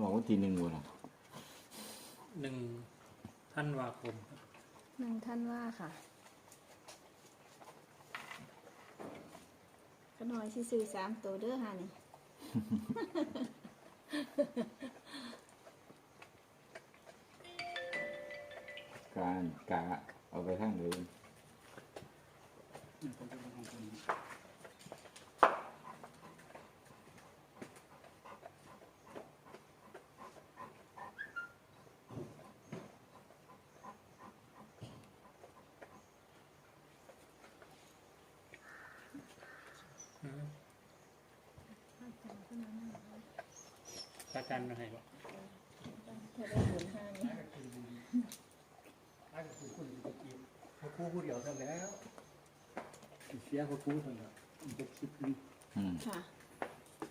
บอกว่าทีหนึ่งวันละหนึ่งธันวาคมครับหนึ่งท่านว่าค่ะก็น้อยสิซื้อสามตัวเด้อค่ะนี่ การกะเอาไปทางเลยอืม พระอาจารย์มาให้บอกเธอได้หมื่นห้านี่ ถ้าเกิดคุณคุณจะกินพระครูผู้เดียวเท่าแล้วเสียพระครูเท่านั้นมันจะคิดนึงอืมค่ะ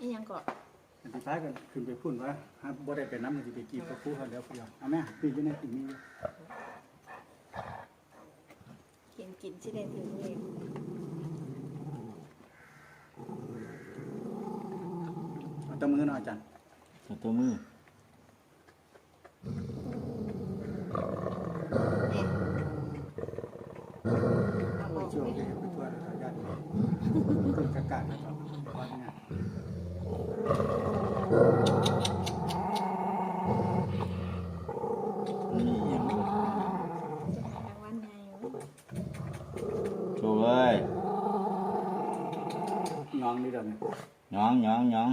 อีหยังก็อันที่ท้ายก็ขึ้นไปพูดว่าหาบ่ได้ไปน้ำมันจะไปกีบพระครูเท่าแล้วเพียงเอาแม่ปีอยู่ในสิ่งนี้เขียนกินสิได้ถึงเลข เอาแตะมือหน่อยอาจารย์เอาตัวมือเนี่ยเอาอโอ้อยกช่วงไหมนี้ไปทั่วอาจารย์เกิดกากาศนะครับวัดเนี่ยนี่ยังรางวัลใหญ่เว้ยโชว์เอ้ยน้องนี่เดี๋ยวนี้หยองหยองหยอง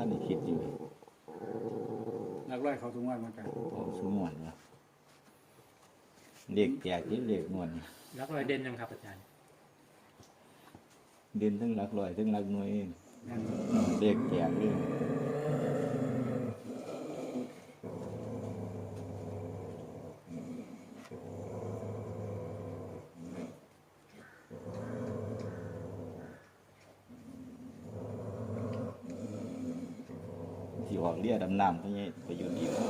ท่านได้คิดอยู่นักร้อยเขาทุกวันเหมือนกันเอาสมวนวะเรียกแจกที่เรียกนวลรักรอยเด่นยังครับอาจารย์เดินทั้งหลักลอยทั้งหลักหน่วยเองแม่นเรียกแจกเลย ออกเรียดำน้ำตัวนี้ไปอยู่ดีแล้ว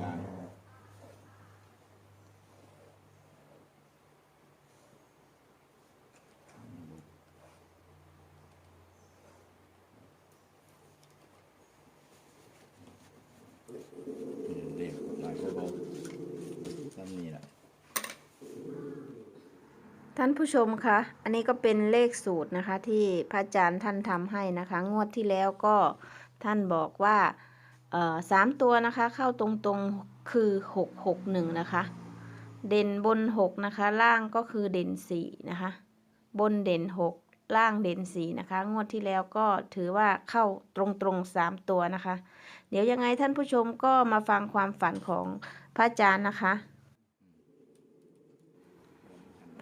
งาน เด็กหน่อยก็บอกทำนี่แหละ ท่านผู้ชมคะอันนี้ก็เป็นเลขสูตรนะคะ ที่พระอาจารย์ท่านทำให้นะคะ งวดที่แล้วก็ท่านบอกว่าสามตัวนะคะ เข้าตรงๆคือหกหกหนึ่งนะคะ เด่นบนหกนะคะ ล่างก็คือเด่นสี่นะคะ บนเด่นหกล่างเด่นสีนะคะ งวดที่แล้วก็ถือว่าเข้าตรงๆสามตัวนะคะ เดี๋ยวยังไงท่านผู้ชมก็มาฟังความฝันของพระอาจารย์นะคะ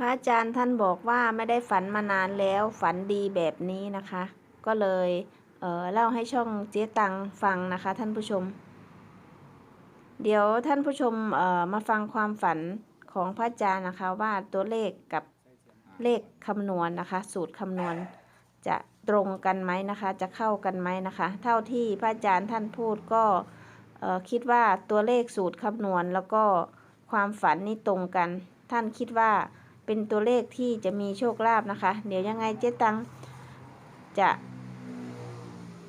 ระอาจารย์ท่านบอกว่าไม่ได้ฝันมานานแล้วฝันดีแบบนี้นะคะ ก็เลยเเล่าให้ช่องเจ๊ตังฟังนะคะ ท่านผู้ชม เดี๋ยวท่านผู้ชมมาฟังความฝันของพระอาจารย์นะคะว่าตัวเลขกับเลขคำนวณนะคะ สูตรคำนวณ จะตรงกันไหมนะคะ จะเข้ากันไหมนะคะ เท่าที่พระอาจารย์ท่านพูดก็คิดว่าตัวเลขสูตรคำนวณ แล้วก็ความฝันนี่ตรงกัน ท่านคิดว่า เป็นตัวเลขที่จะมีโชคลาภนะคะ เดี๋ยวยังไงเจ๊ตังจะ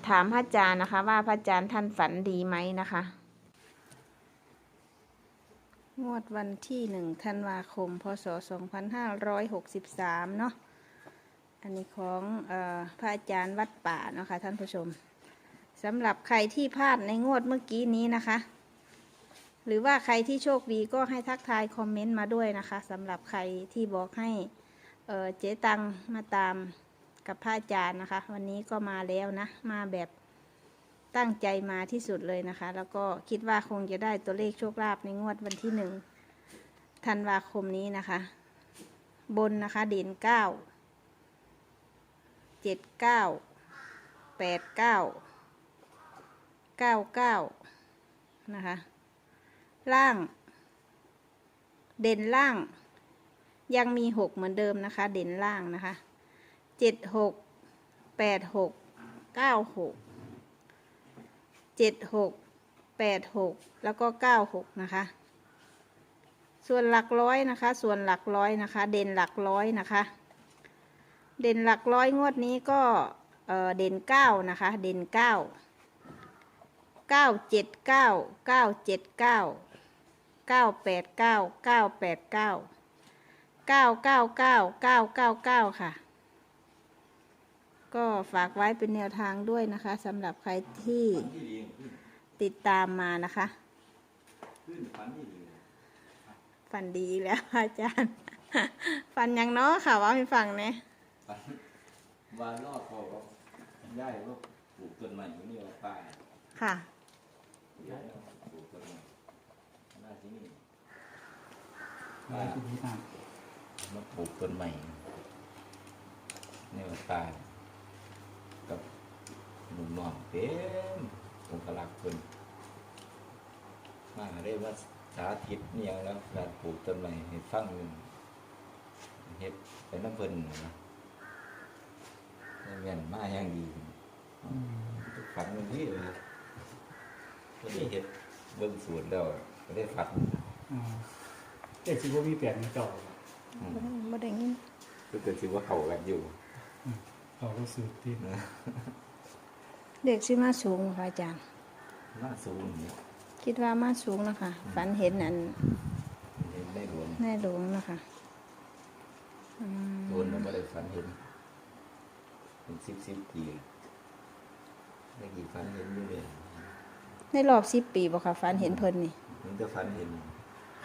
ถามพระอาจารย์นะคะ ว่าพระอาจารย์ท่านฝันดีไหมนะคะ งวดวันที่หนึ่งธันวาคม พศ 2563 เนาะอันนี้ของออพระอาจารย์วัดป่าเนาะคะท่านผู้ชมสำหรับใครที่พลาดในงวดเมื่อกี้นี้นะคะ หรือว่าใครที่โชคดีก็ให้ทักทายคอมเมนต์มาด้วยนะคะสำหรับใครที่บอกให้เเจ๊ตังมาตามกับพระอาจารย์นะคะ วันนี้ก็มาแล้วนะ มาแบบตั้งใจมาที่สุดเลยนะคะ แล้วก็คิดว่าคงจะได้ตัวเลขโชคลาภในงวดวันที่หนึ่งธันวาคมนี้นะคะ บนนะคะเด่นเก้าเจ็ดเก้าแปดเก้าเก้าเก้านะคะ ล่าง เด่นล่าง ยังมีหกเหมือนเดิมนะคะ เด่นล่างนะคะเจ็ดหกแปดหกเก้าหกเจ็ดหกแปดหกแล้วก็เก้าหกนะคะ ส่วนหลักร้อยนะคะ ส่วนหลักร้อยนะคะ เด่นหลักร้อยนะคะ เด่นหลักร้อยงวดนี้ก็เอ่อเด่นเก้านะคะ เด่นเก้าเก้าเจ็ดเก้าเก้าเจ็ดเก้า เก้าแปดเก้าเก้าแปดเก้าเก้าเก้าเก้าเก้าเก้าเก้าค่ะ ก็ฝากไว้เป็นแนวทางด้วยนะคะสำหรับใครที่ฝันที่ดีขึ้นติดตามมานะคะขึ้นฝันที่ดีฝันดีแล้วอาจารย์ ฝันยังเนาะค่ะว่าให้ฟังเนี่ยฝันวานรอดพอก็ได้ว่าปลูกต้นใหม่อยู่นี่ว่าป้าค่ะ ย้ายแล้วปลูกต้นใหม่หน้าที่นี่ อะไรที่นี้ตามมาปลูกต้นใหม่นี่ว่าป้ากับหนุ่มน้องเต็มองค์ลักษณ์คนมาได้ว่าสาธิตเนี่ยงแล้วการปลูกต้นใหม่ให้ฟังเฮ็ดเป็นน้ำเพิ่นนะแม่นมาอย่างดีอืมฝันมันนี่เลยก็ได้เห็นเบิ่งสูตรแล้วก็ได้ฝันอ่า เด็กสิบ่มีแปดมีเก่าอืมบ่ได้ยินก็เกิดสิว่าเขากันอยู่เขาก็สืบที่นะเด็กสิมาสูงค่ะอาจารย์น่าสูงนี่คิดว่ามาสูงนะคะฝันเห็นอันเห็นได้หลวงแน่หลวงนะคะอืมโดนแล้วไม่ได้ฝันเห็นเป็นสิบสิบปีได้กี่ฝันเห็นอยู่เลยในรอบสิบปีบ่ค่ะฝันเห็นเพิ่นนี่มันจะฝันเห็น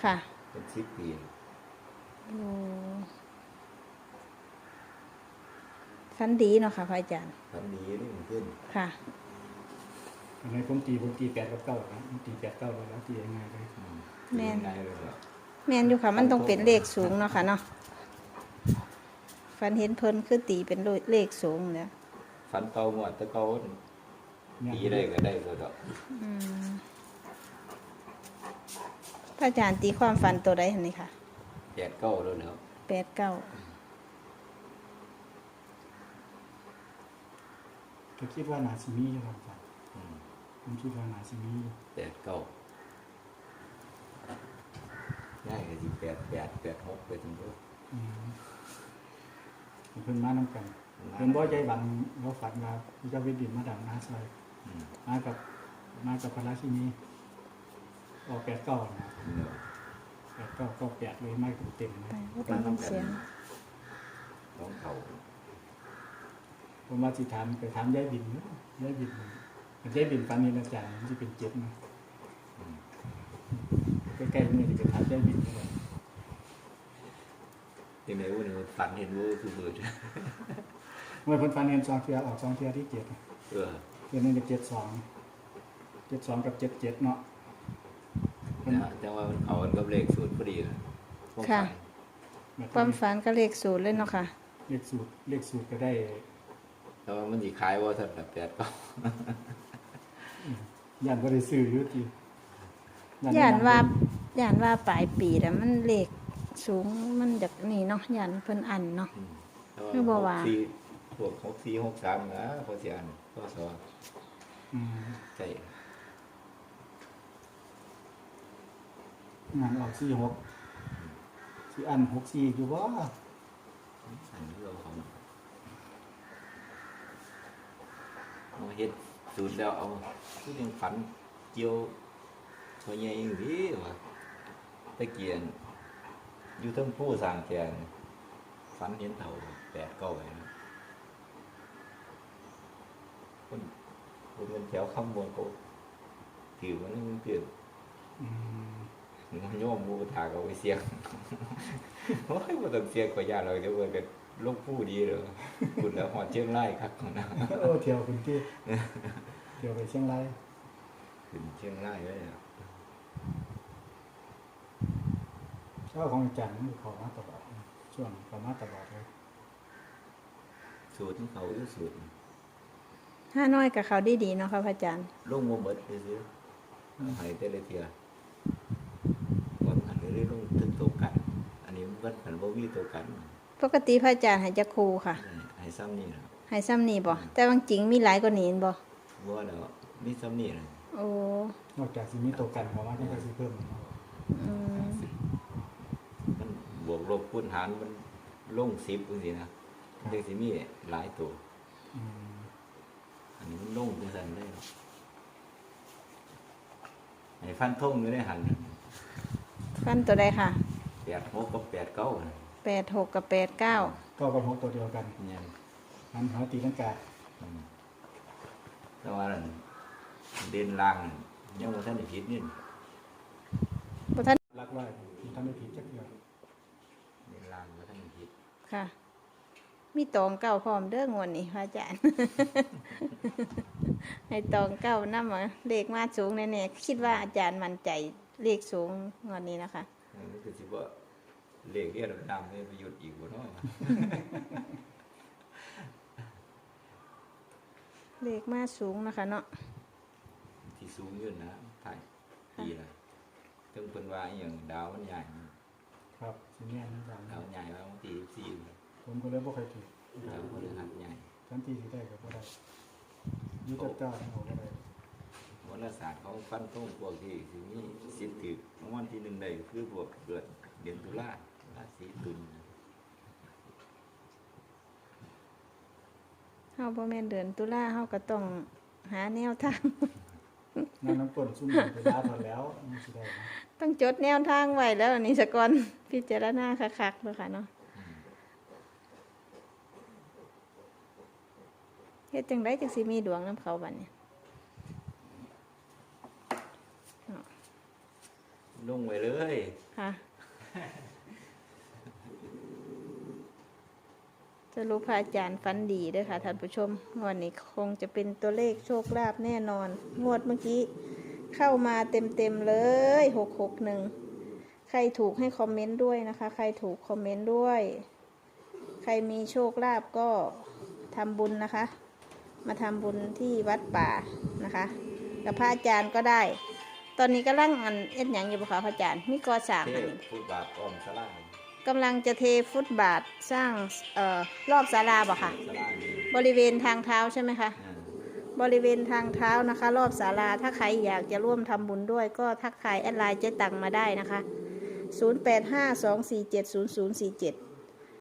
ค่ะ เป็นสิบปีโอ้ฝันดีเนาะค่ะพระอาจารย์ฝันดีนี่มันขึ้น ค่ะอันนี้ผมตีผมตีแปดกับเก้านะผมตีแปดเก้าเลยแล้วตียังไงเลยอืมแม่นง่ายเลยล่ะแม่นอยู่ค่ะ มันต้องเป็นเลขสูงเนาะค่ะเนาะฝันเห็นเพิ่นคือตีเป็นเลขสูงแล้วฝันเก่าหมดแต่เก่าตีได้ก็ได้ก็ดอกอืม พระอาจารย์ตีความฝันตัวใดหันนี่ค่ะแปดเก้าแล้วแล้วแปดเก้าก็คิดว่านาซิมีอยู่ครับอาจารย์อืมผมคิดว่านาซิมีอยู่แปดเก้าได้ก็สิแปดแปดแปดหกไปถึงด้วยอืมเพิ่นมานํกันเพิ่นบ่ใจบังเราฝันว่าพระเจ้าเวทดินมาดังนาซอยอืมมากับมากับพระราชินี ออกแปดเก้านะเนาะแปดเก้าก็แปดเลยไม่เต็มไปนะก็ได้ยินเสียงน้องเขาผมมาสิถามไปถามยายบินเนอะยายบินยายบินฝันเห็นอาจารย์มันจะเป็นเจ็ดนะอืมใกล้ๆนี่จะถามยายบินเลยที่แม่วุ้นมันฝันเห็นว่าคือเบิดเมื่อเพิ่นฝันเห็นสองเทียออกสองเทียที่เจ็ดเออเทียหนึงกับเจ็ดสองเจ็ดสองกับเจ็ดเจ็ดเนาะ เพิ่นนะจังว่ามันเขากันกับเลขสูตรพอดีเลยพวกค่ะฝันความฝันก็เลขศูนย์เลยเนาะค่ะ เลขสูตรเลขสูตรก็ได้แต่ว่ามันสิขายว่าถ้าแบบแปดเก้าย่านบ่ได้ซื้ออยู่ติย่านว่าย่านว่าปลายปีแล้วมันเลขสูงมันจากนี่เนาะย่านเพิ่นอันเนาะอืมแต่คือบ่ว่าหกสี่พวกหกสี่หกสามนะพอเสียอันก็สออืมใช่ งานออกสี่หกสี่อันหกสี่อยู่บ่อันนี้เราของเอาเฮ็ดสูตรแล้วเอาคือยังฝันเกี่ยวตัวใหญ่อย่างนี้วะตะเกียนอยู่ทั้งผู้สร้างแกนฝันเห็นเต่าแปดเก้าไว้นะคนคนเป็นแถวข้างบนเขาถือมันนี่มันเปลี่ยนอืม มันโยมมูถาเขาไปเสียงโอ้ยบ่ต้องเสียงกว่าญาติเราเดี๋ยวเพิ่นก็ลงผู้ดีเลยคุณแล้วหอดเชียงรายครับของนะโอ้เที่ยวคุณที่เดี๋ยวไปเชียงรายขึ้นเชียงรายไว้แล้วเจ้าของอาจารย์มันเขอมาตลอดช่วงเขอมาตลอดเลยสูตรของเขาอยู่สูตรห้าน้อยกับเขาดีดีๆเนาะค่ะพระอาจารย์ลงโมเบิดไปซื้อๆให้แต่ละเทีย บางอันนี้ได้ลงถึงตัวกัน อันนี้มันก็ผันบ่มีตัวกันปกติพระอาจารย์ให้จะครูค่ะให้ซ้ำนี่นะให้ซ้ำนี่บ่แต่บางจริงมีหลายกว่านี้เห็นบ่ว่าแล้วมีซ้ำนี่นะโอ้นอกจากสิมีตัวกันเขามาที่ก็สิเพิ่มอืมมันบวกลบคูณหารมันลงสิบจังซี่นะเด็กสิมีหลายตัวอืมอันนี้มันลงจังซั่นได้หรอกให้ฟันทงอยู่ในหัน ฟันตัวใดค่ะแปดหกกับแปดเก้าน่ะแปดหกกับแปดเก้าก็กับหกตัวเดียวกันเนี่ยมันหาตีลังกาอืมแต่ว่านั่นเด่นล่างนั่นยังบ่ทันได้ผิดนี่บ่ท่านรักไว้ที่ทำไม่ผิดจักเดียวเด่นล่างบ่ทันได้ผิดค่ะ มีตองเก้าพร้อมเด้องวนนี่พระอาจารย์ ให้ตองเก้านำมาเลขมาสูงแน่ๆคิดว่าอาจารย์มั่นใจ เลขสูงงวดนี้นะคะเออมันก็สิว่าเลขเรียนดำนี่ประโยชน์อีกบ่เนาะ เลขมาสูงนะคะ เนาะ ที่สูงอยู่นะถ่ายปีละถึงเพิ่นว่าอหย่างดาวมันใหญ่ครับสิแม่นจังดาวใหญ่ว่าบางทีสี่ผมก็เลยบ่เคยถูกดาวพฤหัสใหญ่ ทันทีสิได้ก็บ่ได้อยุติเจ้าทั้งหมดบ่ได้ วารศาสตร์ของฟันธงพวกที่สิมีสิทธิ์ถือรางวัลที่หนึ่งได้คือพวกเกิดเดือนตุลาราศีตุลเฮาบ่แม่นเดือนตุลาเฮาก็ต้องหาแนวทาง นั่นน้ำก้นซุ่มไปลาทอนแล้วมันสิได้นะต้องจดแนวทางไว้แล้วอันนี้สะก่อนพิจารณาคักๆเนาะค่ะเนาะเฮ็ดจังไดจังสิมีดวงนํเขาบัดนี้ ลงไว้เลย ค่ะสรุปพระอาจารย์ฟันดีด้วยค่ะท่านผู้ชมงวดนี้คงจะเป็นตัวเลขโชคลาภแน่นอน งวดเมื่อกี้ เข้ามาเต็มๆเลยหกหกหนึ่งใครถูกให้คอมเมนต์ด้วยนะคะ ใครถูกคอมเมนต์ด้วย ใครมีโชคลาภก็ทำบุญนะคะ มาทำบุญที่วัดป่านะคะ กับพระอาจารย์ก็ได้ ตอนนี้กำลังอันเอ็ดหยังอยู่บ่คะพระอาจารย์มีก่อสร้างเทอันพนี้พูดบาปอ้อมสลากำลังจะเทฟุตบาทสร้างเอ่อรอบศาลาบ่ค่ะ สลากนี่บริเวณทางเท้าใช่ไหมคะ อ่าบริเวณทางเท้านะคะ รอบศาลาถ้าใครอยากจะร่วมทำบุญด้วยก็ทักทายแอดไลน์เจ๊ตังมาได้นะคะ 0852470047